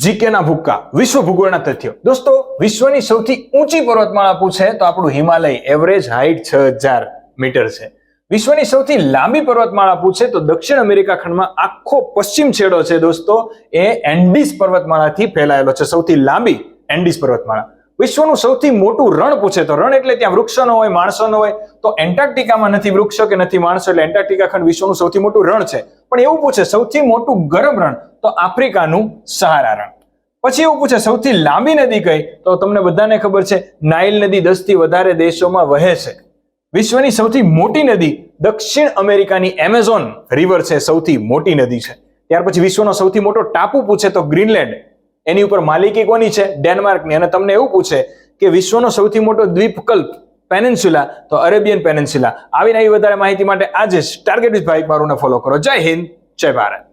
જીકેના ભૂક્કા, વિશ્વ ભૂગોળના તથ્યો. દોસ્તો, વિશ્વની સૌથી ઊંચી પર્વતમાળા પૂછે તો આપણું હિમાલય એવરેજ હાઈટ છ હજાર મીટર છે. વિશ્વની સૌથી લાંબી પર્વતમાળા પૂછે તો દક્ષિણ અમેરિકા ખંડમાં આખો પશ્ચિમ છેડો છે દોસ્તો, એ એન્ડિસ પર્વતમાળાથી ફેલાયેલો છે સૌથી લાંબી એન્ડિસ પર્વતમાળા. વિશ્વનું સૌથી મોટું રણ પૂછે તો રણ એટલે ત્યાં વૃક્ષ ન હોય માણસો ન હોય, તો એન્ટાર્કટિકામાં નથી વૃક્ષો કે નથી માણસો એટલે એન્ટાર્કટિકા ખંડ વિશ્વનું સૌથી મોટું રણ છે. પણ એવું પૂછે સૌથી મોટું ગરમ રણ તો આફ્રિકાનું સહારા રણ. પછી એવું પૂછે સૌથી લાંબી નદી કઈ તો તમને બધાને ખબર છે, નાઇલ નદી દસથી વધારે દેશોમાં વહે છે. વિશ્વની સૌથી મોટી નદી દક્ષિણ અમેરિકાની એમેઝોન રિવર છે, સૌથી મોટી નદી છે. ત્યાર પછી વિશ્વનો સૌથી મોટો ટાપુ પૂછે તો ગ્રીનલેન્ડ. એની ઉપર માલિકી કોની છે? ડેનમાર્કની. અને તમને એવું પૂછે કે વિશ્વનો સૌથી મોટો દ્વીપકલ્પ પેનેન્સ્યુલા? તો અરેબિયન પેનિન્સ્યુલા. આવી નવી વધારે માહિતી માટે આજે ટાર્ગેટ વિથ ભાઈ મારું ફોલો કરો. જય હિન્દ, જય ભારત.